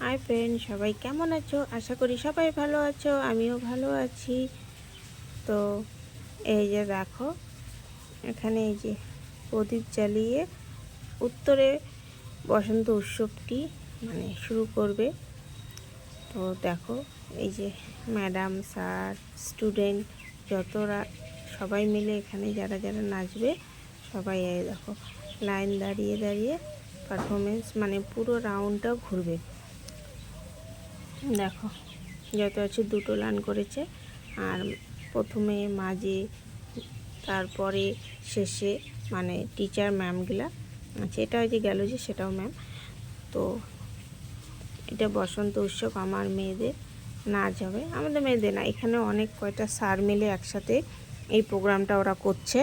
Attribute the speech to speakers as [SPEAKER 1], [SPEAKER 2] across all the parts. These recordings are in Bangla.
[SPEAKER 1] হাই ফ্রেন্ড সবাই কেমন আছো? আশা করি সবাই ভালো আছো, আমিও ভালো আছি। তো এই যে দেখো, এখানে এই যে প্রদীপ জ্বালিয়ে উত্তরে বসন্ত উৎসবটি মানে শুরু করবে। তো দেখো, এই যে ম্যাডাম স্যার স্টুডেন্ট যতরা সবাই মিলে এখানে যারা যারা নাচবে, সবাই এই দেখো লাইন দাঁড়িয়ে দাঁড়িয়ে পারফরমেন্স মানে পুরো রাউন্ডটা ঘুরবে। দেখো, যত আছে দুটো লাইন করেছে। আর প্রথমে মাঝে, তারপরে শেষে মানে টিচার ম্যামগুলা আচ্ছা এটা যে গেল যে, সেটাও ম্যাম তো এটা বসন্ত উৎসব, আমার মেয়েদের নাচ হবে। আমাদের মেয়েদের না, এখানে অনেক কয়টা স্যার মিলে একসাথে এই প্রোগ্রামটা ওরা করছে।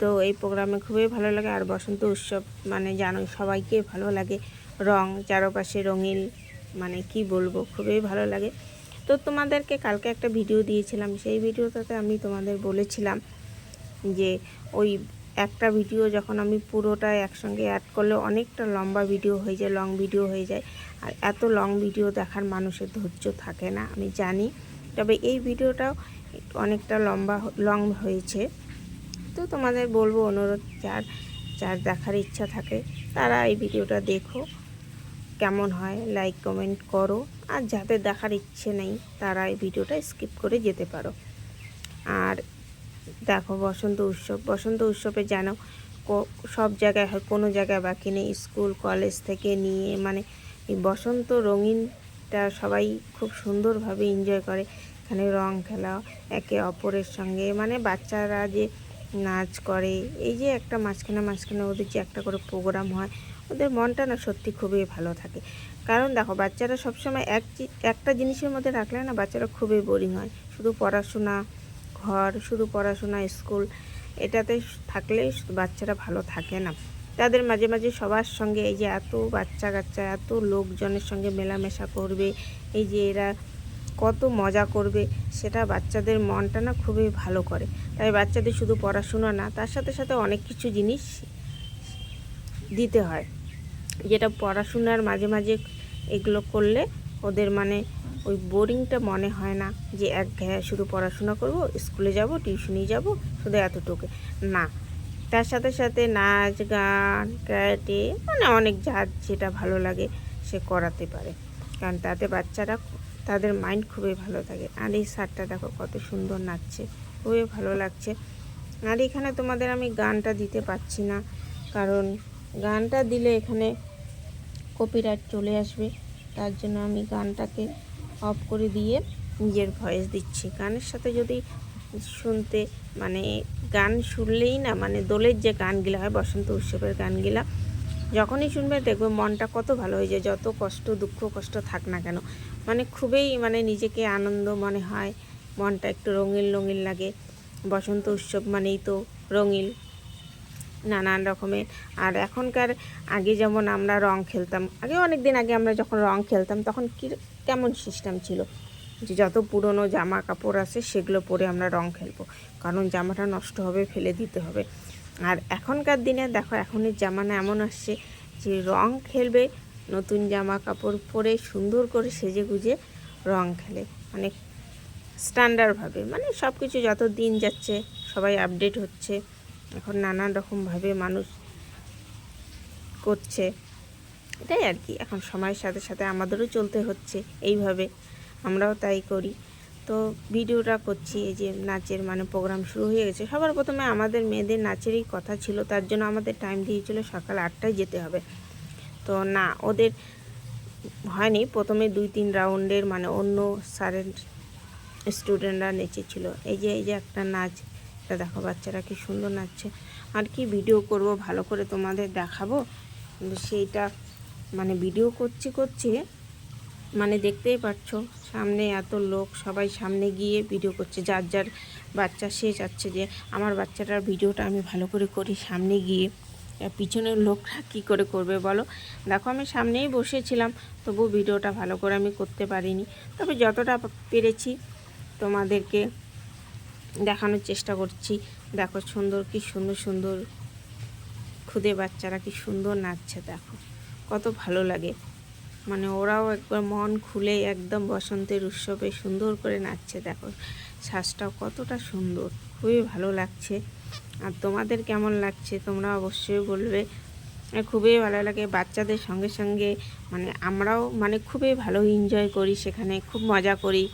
[SPEAKER 1] তো এই প্রোগ্রামে খুবই ভালো লাগে। আর বসন্ত উৎসব মানে জানো সবাইকে ভালো লাগে। রং, চারপাশে রঙিন মানে কি বলব, খুবই ভালো লাগে। তো তোমাদেরকে কালকে একটা ভিডিও দিয়েছিলাম, সেই ভিডিওটাতে আমি তোমাদের বলেছিলাম যে ওই একটা ভিডিও যখন আমি পুরোটা একসঙ্গে অ্যাড করলে অনেকটা লম্বা ভিডিও হয়ে যায় লং ভিডিও হয়ে যায়। আর এত লং ভিডিও দেখার মানুষের ধৈর্য থাকে না, আমি জানি। তবে এই ভিডিওটাও অনেকটা লম্বা লং হয়েছে। তো তোমাদের বলব অনুরোধ, যার যার দেখার ইচ্ছা থাকে, তারা এই ভিডিওটা দেখো। কেমন হয় লাইক কমেন্ট করো। আর যাদের দেখার ইচ্ছে নেই, তারা এই ভিডিওটা স্কিপ করে যেতে পারো। আর দেখো, বসন্ত উৎসব। বসন্ত উৎসবে ক- সব জায়গায় হয়, কোনো জায়গায় বাকি নেই। স্কুল কলেজ থেকে নিয়ে মানে এই বসন্ত রঙিনটা সবাই খুব সুন্দরভাবে এনজয় করে। এখানে রং খেলা, একে অপরের সঙ্গে মানে বাচ্চারা যে নাচ করে, এই যে একটা মাঝখানে মাঝখানে ওদের যে একটা করে প্রোগ্রাম হয়, ওদের মনটা না সত্যি খুবই ভালো থাকে। কারণ দেখো, বাচ্চারা সবসময় এক একটা জিনিসের মধ্যে রাখলে না বাচ্চারা খুবই বোরিং হয়। শুধু পড়াশোনা ঘর, শুধু পড়াশোনা স্কুল এটাতে থাকলে বাচ্চারা ভালো থাকে না। তাদের মাঝে মাঝে সবার সঙ্গে এই যে এত বাচ্চা কাচ্চা এত লোকজনের সঙ্গে মেলামেশা করবে, এই যে এরা কত মজা করবে সেটা বাচ্চাদের মনটা না খুবই ভালো করে। তাই বাচ্চাদের শুধু পড়াশোনা না, তার সাথে সাথে অনেক কিছু জিনিস দিতে হয়। যেটা পড়াশোনার মাঝে মাঝে এগুলো করলে ওদের মানে ওই বোরিংটা মনে হয় না যে এক ঘেয়ে শুধু পড়াশোনা করব, স্কুলে যাব টিউশনি যাব, শুধু এতটুকু। না, তার সাথে সাথে নাচ, গান, ক্যারাটে মানে অনেক যার যেটা ভালো লাগে সে করাতে পারে। কারণ তাতে বাচ্চারা তাদের মাইন্ড খুবই ভালো থাকে। আর এই স্যারটা দেখো কত সুন্দর নাচছে, খুবই ভালো লাগছে। আর এখানে তোমাদের আমি গানটা দিতে পারছি না, কারণ গানটা দিলে এখানে কপিরাইট চলে আসবে। তার জন্য আমি গানটাকে অফ করে দিয়ে নিজের ভয়েস দিচ্ছি। গানের সাথে যদি শুনতে মানে গান শুনলেই না মানে দোলের যে গানগুলো হয়, বসন্ত উৎসবের গানগুলা যখনই শুনবে দেখবে মনটা কত ভালো হয়ে যায়, যত কষ্ট, দুঃখ, কষ্ট থাক না কেন। মানে খুবই মানে নিজেকে আনন্দ মনে হয়, মনটা একটু রঙিন রঙিন লাগে। বসন্ত উৎসব মানেই তো রঙিন, নানান রকমের। আর এখনকার আগে যেমন আমরা রং খেলতাম, আগে অনেক দিন আগে আমরা যখন রং খেলতাম, তখন কি কেমন সিস্টেম ছিল? যে যত পুরনো জামা কাপড় আছে, সেগুলো পরে আমরা রং খেলব। কারণ জামাটা নষ্ট হবে, ফেলে দিতে হবে। আর এখনকার দিনে দেখো, এখনের জামানা এমন আসছে যে রং খেলবে, নতুন জামা কাপড় পরে সুন্দর করে সেজে গুজে রং খেলে। মানে স্ট্যান্ডার্ডভাবে মানে সব কিছু যত দিন যাচ্ছে, সবাই আপডেট হচ্ছে। এখন নানান রকমভাবে মানুষ করছে। এটাই আর কি। এখন সময়ের সাথে সাথে আমাদেরও চলতে হচ্ছে। এইভাবে আমরাও তাই করি। তো ভিডিওটা করছি, এই যে নাচের মানে প্রোগ্রাম শুরু হয়ে গেছে। সবার প্রথমে আমাদের মেয়েদের নাচেরই কথা ছিল, তার জন্য আমাদের টাইম দিয়েছিল সকাল আটটায় যেতে হবে। তো না, ওদের হয়নি। প্রথমে দুই, তিন রাউন্ডের মানে অন্য স্যারের স্টুডেন্টরা নেচেছিল। এই যে এই যে একটা নাচ, এটা দেখো বাচ্চারা কি সুন্দর নাচছে। আর কি ভিডিও করব, ভালো করে তোমাদের দেখাবো। কিন্তু সেইটা মানে ভিডিও করছি করছি মানে দেখতেই পাচ্ছ সামনে এত লোক, সবাই সামনে গিয়ে ভিডিও করছে। যার যার বাচ্চা, সে চাচ্ছে যে, আমার বাচ্চাটার ভিডিওটা আমি ভালো করে করি সামনে গিয়ে। পিছনের লোকরা কী করে করবে বলো? দেখো, আমি সামনেই বসেছিলাম, তবু ভিডিওটা ভালো করে আমি করতে পারিনি। তবে যতটা পেরেছি তোমাদেরকে দেখানোর চেষ্টা করছি। দেখো, সুন্দর, কি সুন্দর সুন্দর খুদে বাচ্চারা, কি সুন্দর নাচছে, দেখো। কত ভালো লাগে। মানে ওরাও একবার মন খুলে একদম বসন্তের উৎসবে সুন্দর করে নাচছে। দেখো শ্বাসটাও কতটা সুন্দর, খুবই ভালো লাগছে। আর তোমাদের কেমন লাগছে? তোমরা অবশ্যই বলবে। খুবই ভালো লাগে। বাচ্চাদের সঙ্গে সঙ্গে মানে আমরাও মানে খুবই ভালো এনজয় করি সেখানে, খুব মজা করি।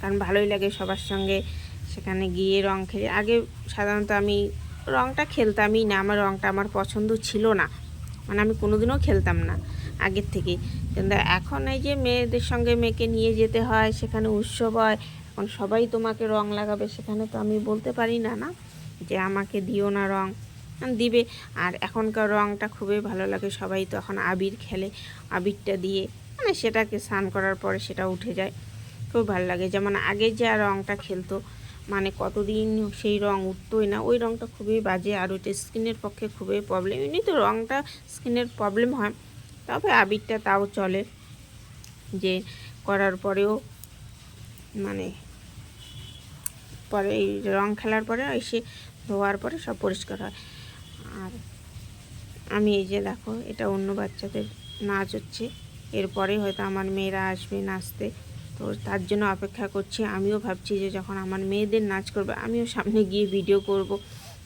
[SPEAKER 1] কারণ ভালোই লাগে সবার সঙ্গে সেখানে গিয়ে রং খেলে। আগে সাধারণত আমি রংটা খেলতামই না, আমার রংটা আমার পছন্দ ছিল না। মানে আমি কোনোদিনও খেলতাম না। আগের থেকে কিন্তু এখন এই যে মেয়েদের সঙ্গে মেয়েকে নিয়ে যেতে হয়, সেখানে উৎসব হয়, এখন সবাই তোমাকে রং লাগাবে, সেখানে তো আমি বলতে পারি না না? যে আমাকে দিও না রং দিবে। আর এখনকার রংটা খুবই ভালো লাগে, সবাই তো এখন আবির খেলে, আবিরটা দিয়ে মানে সেটাকে স্নান করার পরে সেটা উঠে যায়। খুব ভালো লাগে। যেমন আগে যে রংটা খেলতো মানে কতদিন সেই রং উঠতোই না, ওই রংটা খুবই বাজে, আর ওইটা স্কিনের পক্ষে খুবই প্রবলেম এমনি তো রংটা স্কিনের প্রবলেম হয়। তবে আবিরটা তাও চলে যে করার পরেও মানে পরে এই রং খেলার পরে এসে ধোয়ার পরে সব পরিষ্কার হয়। আর আমি এই যে দেখো, এটা অন্য বাচ্চাদের নাচ হচ্ছে। এরপরে হয়তো আমার মেয়েরা আসবে নাচতে। তো তার জন্য অপেক্ষা করছি। আমিও ভাবছি যে যখন আমার মেয়েদের নাচ করবে, আমিও সামনে গিয়ে ভিডিও করব।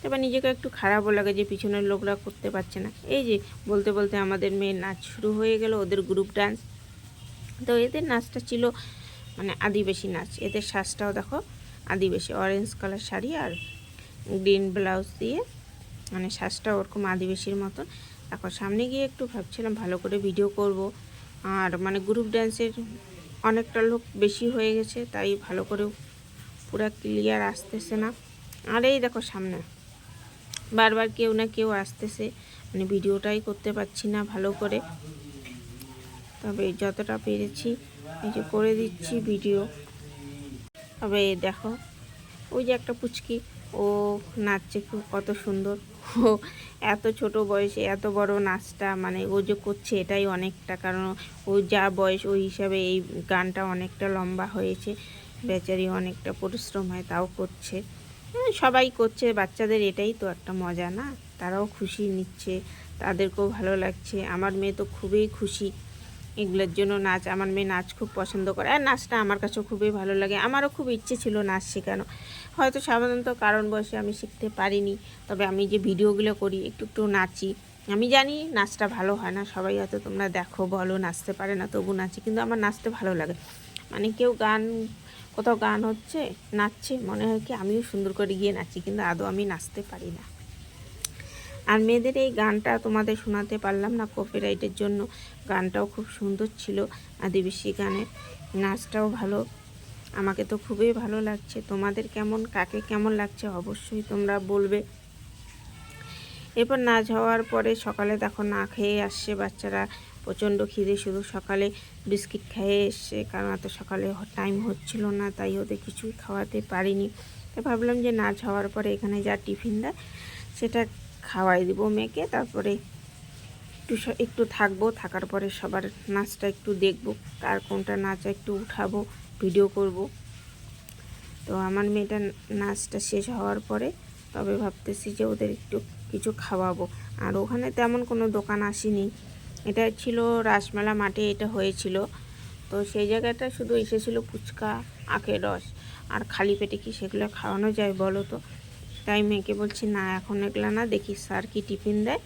[SPEAKER 1] এবার নিজেকে একটু খারাপও লাগে যে পিছনের লোকরা করতে পারছে না। এই যে বলতে বলতে আমাদের মেয়ের নাচ শুরু হয়ে গেল, ওদের গ্রুপ ডান্স তো এদের নাচটা ছিল মানে আদিবাসী নাচ। এদের শ্বাসটাও দেখো আদিবাসী অরেঞ্জ কালার শাড়ি আর গ্রিন ব্লাউজ দিয়ে মানে শ্বাসটা ওরকম আদিবাসীর মতন। এখন সামনে গিয়ে একটু ভাবছিলাম ভালো করে ভিডিও করব। আর মানে গ্রুপ ড্যান্সের অনেকটা লোক বেশি হয়ে গেছে, তাই ভালো করে পুরা ক্লিয়ার আসতেছে না। আর এই দেখো সামনে। বারবার কেউ না কেউ আসতেছে। মানে ভিডিওটাই করতে পারছি না ভালো করে। তবে যতটা পেরেছি, এই যে করে দিচ্ছি ভিডিও। তবে দেখো, ওই যে একটা পুচকি, ও নাচছে খুব, কত সুন্দর। ও এত ছোট বয়সে, এত বড় নাচটা মানে ও যে করছে এটাই অনেকটা, কারণ ও যা বয়স, ওই হিসাবে এই গানটা অনেকটা লম্বা হয়েছে। বেচারি অনেকটা পরিশ্রম হয়, তাও করছে। সবাই করছে, বাচ্চাদের এটাই তো একটা মজা, না? তারাও খুশি নিচ্ছে, তাদেরকেও ভালো লাগছে। আমার মেয়ে তো খুবই খুশি। এগুলোর জন্য নাচ, আমার মেয়ে নাচ খুব পছন্দ করে। আর নাচটা আমার কাছেও খুবই ভালো লাগে। আমারও খুব ইচ্ছে ছিল নাচ শেখানো। হয়তো সাধারণত কারণ বসে আমি শিখতে পারিনি। তবে আমি যে ভিডিওগুলো করি, একটু একটু নাচি। আমি জানি নাচটা ভালো হয় না। সবাই হয়তো তোমরা দেখো, বলো, নাচতে পারে না, তবু নাচি। কিন্তু আমার নাচতে ভালো লাগে। মানে কেউ গান কোথাও গান হচ্ছে, নাচছে, মনে হয় কি আমিও সুন্দর করে গিয়ে নাচি, কিন্তু আদৌ আমি নাচতে পারি না। আর মেয়েদের এই গানটা তোমাদের শোনাতে পারলাম না কপিরাইটের জন্য। গানটাও খুব সুন্দর ছিল, আদিবাসী গানের। নাচটাও ভালো। আমাকে তো খুবই ভালো লাগছে। তোমাদের কেমন, কাকে কেমন লাগছে অবশ্যই তোমরা বলবে। এরপর নাচ হওয়ার পরে সকালে দেখো না খেয়ে আসছে বাচ্চারা। প্রচণ্ড খিদে, শুধু সকালে বিস্কিট খেয়ে এসছে কারণ এত সকালে টাইম হচ্ছিল না, তাই ওদের কিছুই খাওয়াতে পারিনি। তো ভাবলাম যে নাচ হওয়ার পরে এখানে যা টিফিন দেয়, সেটা খাওয়াই দিব মেয়েকে। তারপরে একটু একটু থাকব, থাকার পরে সবার নাচটা একটু দেখব, কার কোনটা নাচ একটু উঠাবো ভিডিও করব। তো আমার মেয়েটা নাচটা শেষ হওয়ার পরে তবে ভাবতেছি যে ওদের একটু কিছু খাওয়াবো। আর ওখানে তেমন কোনো দোকান আসেনি। এটা ছিল রাসমেলা মাঠে এটা হয়েছিল। তো সেই জায়গাটা শুধু এসেছিল ফুচকা, আখের রস আর খালি পেটে কি সেগুলো খাওয়ানো যায় বলো তো? তাই মেয়েকে বলছি, না, এখন এগুলো না, দেখি স্যার কি টিফিন দেয়?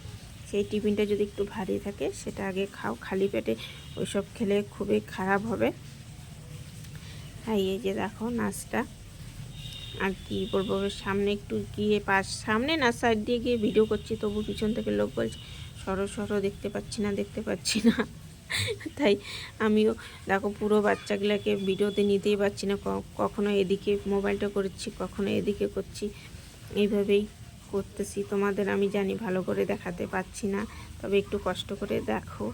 [SPEAKER 1] সেই টিফিনটা যদি একটু ভারী থাকে, সেটা আগে খাও। খালি পেটে ওইসব খেলে খুবই খারাপ হবে। হ্যাঁ এই যে দেখো নাচটা। আর কি বলব, সামনে একটু গিয়ে পাশ, সামনে না, সাইড দিয়ে গিয়ে ভিডিও করছি, তবু পিছন থেকে লোক বলছে সরো সরো দেখতে পাচ্ছি না, দেখতে পাচ্ছি না। তাই আমিও দেখো পুরো বাচ্চাগুলোকে ভিডিওতে নিতেই পারছি না কখনো এদিকে মোবাইলটা করছি, কখনো এদিকে করছি। এইভাবেই করতেছি। তোমাদের আমি জানি ভালো করে দেখাতে পাচ্ছি না, তবে একটু কষ্ট করে দেখো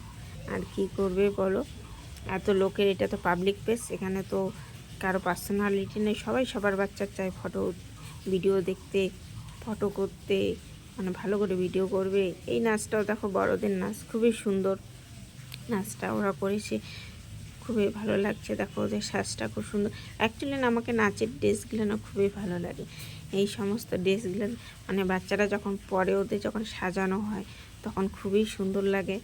[SPEAKER 1] আর কি করবে বলো। এত লোকের এটা তো পাবলিক প্লেস এখানে তো কারও পার্সোনালিটি নেই। সবাই সবার বাচ্চার চায় ফটো ভিডিও দেখতে ফটো করতে। মানে ভালো করে ভিডিও করবে। এই নাচটাও দেখো বড়দের নাচ, খুবই সুন্দর নাচটা ওরা করেছে। খুবই ভালো লাগছে, দেখো ওদের শ্বাসটা খুব সুন্দর। অ্যাকচুয়ালি না, আমাকে নাচের ড্রেসগুলো না খুবই ভালো লাগে। এই সমস্ত ড্রেসগুলো মানে বাচ্চারা যখন পরে ওদের যখন সাজানো হয়, তখন খুবই সুন্দর লাগে।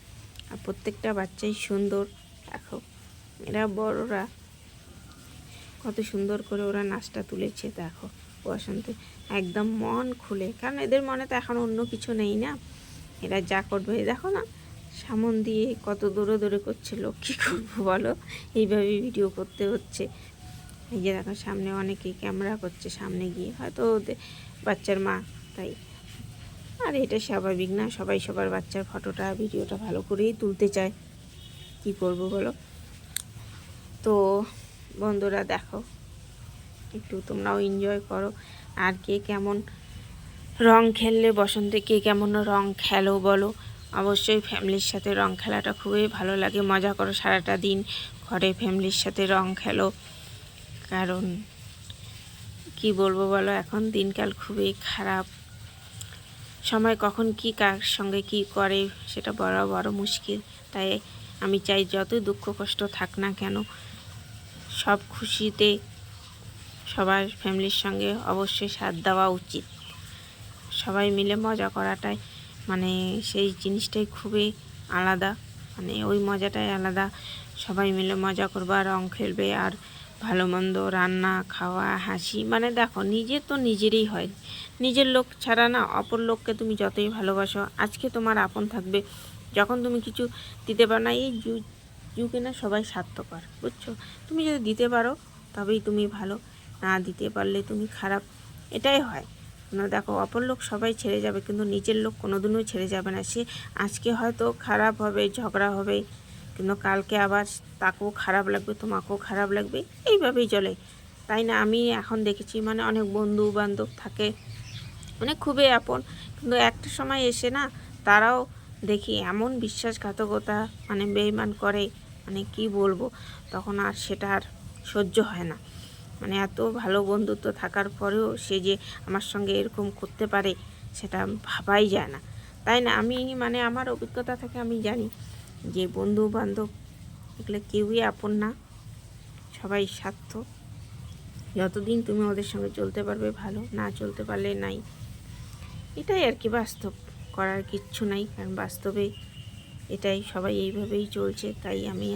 [SPEAKER 1] আর প্রত্যেকটা বাচ্চাই সুন্দর, দেখো। এরা বড়রা কত সুন্দর করে ওরা নাচটা তুলেছে, দেখো। বসন্তে একদম মন খুলে। কারণ এদের মনে তো এখন অন্য কিছু নেই না? এরা যা করবে দেখো না, সামন দিয়ে কত দূরে দূরে করছিল কী করব বলো? এইভাবে ভিডিও করতে হচ্ছে। এই যে দেখো, সামনে অনেকেই ক্যামেরা করছে, সামনে গিয়ে। হয়তো ওদের বাচ্চার মা, তাই। আর এটা স্বাভাবিক না, সবাই সবার বাচ্চার ফটোটা, ভিডিওটা ভালো করেই তুলতে চায়। কি করব বলো? তো বন্ধুরা, দেখো একটু তোমরাও এনজয় করো। আর কে কেমন রং খেললে বসন্তে, কে কেমন রং খেলো বলো। অবশ্যই ফ্যামিলির সাথে রং খেলাটা খুবই ভালো লাগে। মজা করো সারাটা দিন ঘরে ফ্যামিলির সাথে রং খেলো। কারণ কি বলব বলো, এখন দিনকাল খুবই খারাপ। সময় কখন কি কার সঙ্গে কি করে, সেটা বড় বড় মুশকিল। তাই আমি চাই যতই দুঃখ কষ্ট থাক না কেন, সব খুশিতে সবার ফ্যামিলির সঙ্গে অবশ্যই সাথ দেওয়া উচিত। সবাই মিলে মজা করাটাই মানে সেই জিনিসটাই খুবই আলাদা। মানে ওই মজাটাই আলাদা। সবাই মিলে মজা করবে, আর রং খেলবে, আর ভালো মন্দ রান্না, খাওয়া, হাসি মানে দেখো নিজে তো নিজেরই হয়। নিজের লোক ছাড়া না, অপর লোককে তুমি যতই ভালোবাসো, আজকে তোমার আপন থাকবে। যখন তুমি কিছু দিতে পারো না, এই যুগে না সবাই স্বার্থপর বুঝছ? তুমি যদি দিতে পারো, তবেই তুমি ভালো। না দিতে পারলে তুমি খারাপ। এটাই হয়। না, দেখো, অপর লোক সবাই ছেড়ে যাবে, কিন্তু নিজের লোক কোনোদিনও ছেড়ে যাবে না। সে আজকে হয়তো খারাপ হবে, ঝগড়া হবে, কিন্তু কালকে আবার তাকেও খারাপ লাগবে, তোমাকেও খারাপ লাগবে, এইভাবেই চলে। তাই না? আমি এখন দেখেছি মানে অনেক বন্ধু বান্ধব থাকে মানে খুবই আপন, কিন্তু একটা সময় এসে না তারাও দেখি এমন বিশ্বাসঘাতকতা মানে বেইমান করে মানে কি বলব? তখন আর সেটা আর সহ্য হয় না। মানে এত ভালো বন্ধুত্ব থাকার পরেও সে যে আমার সঙ্গে এরকম করতে পারে, সেটা ভাবাই যায় না। তাই না? আমি মানে আমার অভিজ্ঞতা থেকে আমি জানি যে বন্ধু বান্ধব এগুলো কেউই আপন না, সবাই স্বার্থ। যতদিন তুমি ওদের সঙ্গে চলতে পারবে ভালো, না চলতে পারলে নাই। এটাই আর কি বাস্তব, করার কিচ্ছু নাই, কারণ বাস্তবে এটাই, সবাই এইভাবেই চলছে, তাই আমি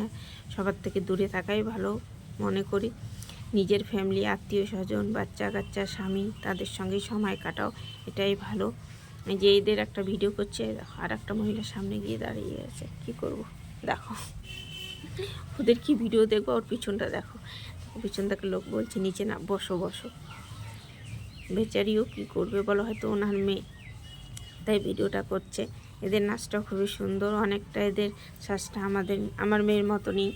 [SPEAKER 1] সবার থেকে দূরে থাকাই ভালো মনে করি। নিজের ফ্যামিলি আত্মীয় স্বজন, বাচ্চা কাচ্চা, স্বামী, তাদের সঙ্গে সময় কাটাও, এটাই ভালো। যে এদের একটা ভিডিও করছে দেখো আর একটা মহিলার সামনে গিয়ে দাঁড়িয়ে আছে। কি করব? দেখো। ওদের কি ভিডিও দেখব? ওর পিছনটা দেখো। পিছন থেকে লোক বলছে, নিচে না, বসো বসো। বেচারিও কি করবে বলো? হয়তো ওনার মেয়ে। তাই ভিডিওটা করছে। এদের নাচটা খুবই সুন্দর। অনেকটা এদের শ্বাসটা আমাদের, আমার মেয়ের মতনই।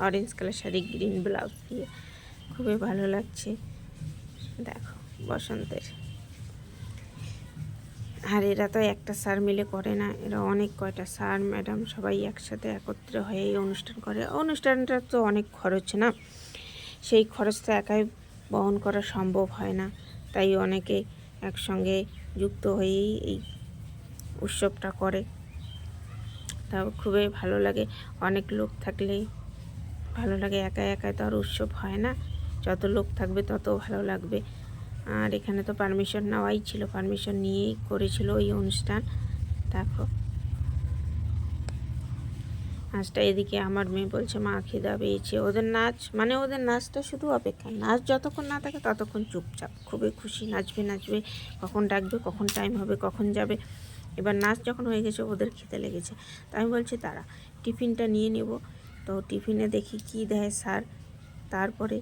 [SPEAKER 1] Orange colour sari green blouse দিয়ে। খুবই ভালো লাগছে। দেখো, বসন্তের। আর এরা তো একটা স্যার মিলে করে না, এরা অনেক কয়টা স্যার, ম্যাডাম সবাই একসাথে একত্রে হয়ে অনুষ্ঠান করে। অনুষ্ঠানটা তো অনেক খরচ না? সেই খরচটা একাই বহন করা সম্ভব হয় না। তাই অনেকে একসঙ্গে যুক্ত হয়েই এই উৎসবটা করে। তা খুবই ভালো লাগে। অনেক লোক থাকলে ভালো লাগে একা একা তো আর উৎসব হয় না। যত লোক থাকবে তত ভালো লাগবে। আর এখানে তো পারমিশন নেওয়াই ছিল পারমিশন নিয়েই করেছিল ওই অনুষ্ঠান। দেখো। নাচটা এদিকে আমার মেয়ে বলছে, মা খিদা পেয়েছে। ওদের নাচ মানে ওদের নাচটা শুধু অপেক্ষা নাচ যতক্ষণ না থাকে ততক্ষণ চুপচাপ। খুবই খুশি, নাচবে নাচবে। কখন ডাকবে, কখন টাইম হবে, কখন যাবে। এবার নাচ যখন হয়ে গেছে, ওদের খেতে লেগেছে। তো আমি বলছি তারা টিফিনটা নিয়ে নেব। তো টিফিনে দেখি কি দেয় স্যার। তারপরে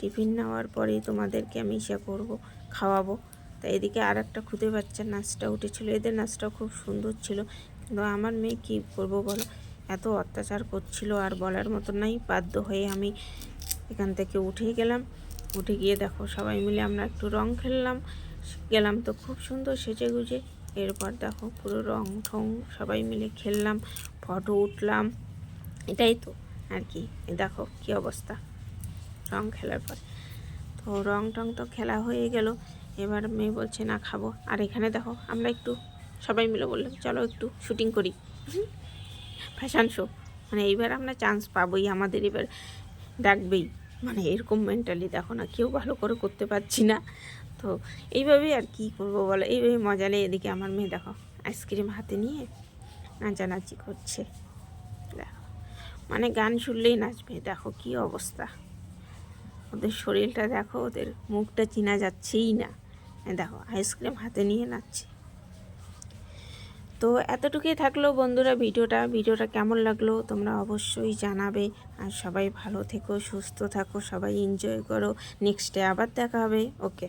[SPEAKER 1] টিফিন নেওয়ার পরেই তোমাদেরকে আমি ইসে করব, খাওয়াবো। তা এদিকে আর একটা খুদে বাচ্চার নাচটা উঠেছিল। এদের নাচটাও খুব সুন্দর ছিল। কিন্তু আমার মেয়ে কী করব বলো? এত অত্যাচার করছিল আর বলার মতো নাই। বাধ্য হয়ে আমি এখান থেকে উঠে গেলাম। উঠে গিয়ে দেখো সবাই মিলে আমরা একটু রং খেললাম। গেলাম তো খুব সুন্দর সেজে গুজে এরপর দেখো পুরো রং ঠং সবাই মিলে খেললাম, ফটো উঠলাম। এটাই তো আর কি। দেখো কি অবস্থা। রং খেলার পর। তো রং টং তো খেলা হয়ে গেল। এবার মেয়ে বলছে, না, খাব। আর এখানে দেখো, আমরা একটু সবাই মিলে বললাম, চলো একটু শুটিং করি। ফ্যাশন শো মানে এইবার আমরা চান্স পাবোই, আমাদের এবার ডাকবেই। মানে এরকম মেন্টালি দেখো না, কেউ ভালো করে করতে পারছি না। তো এইভাবেই আর কি করব বলো? এইভাবে মজা নেই এদিকে আমার মেয়ে, দেখো আইসক্রিম হাতে নিয়ে নাচানাচি করছে। দেখো মানে গান শুনলেই নাচবে, দেখো কি অবস্থা। ওদের শরীরটা দেখো, ওদের মুখটা চিনা যাচ্ছেই না। দেখো আইসক্রিম হাতে নিয়ে নাচছে। তো এতটুকুই থাকল বন্ধুরা ভিডিওটা। ভিডিওটা কেমন লাগল তোমরা অবশ্যই জানাবে। আর সবাই ভালো থেকো, সুস্থ থাকো, সবাই এনজয় করো। নেক্সট ডে আবার দেখা হবে। ওকে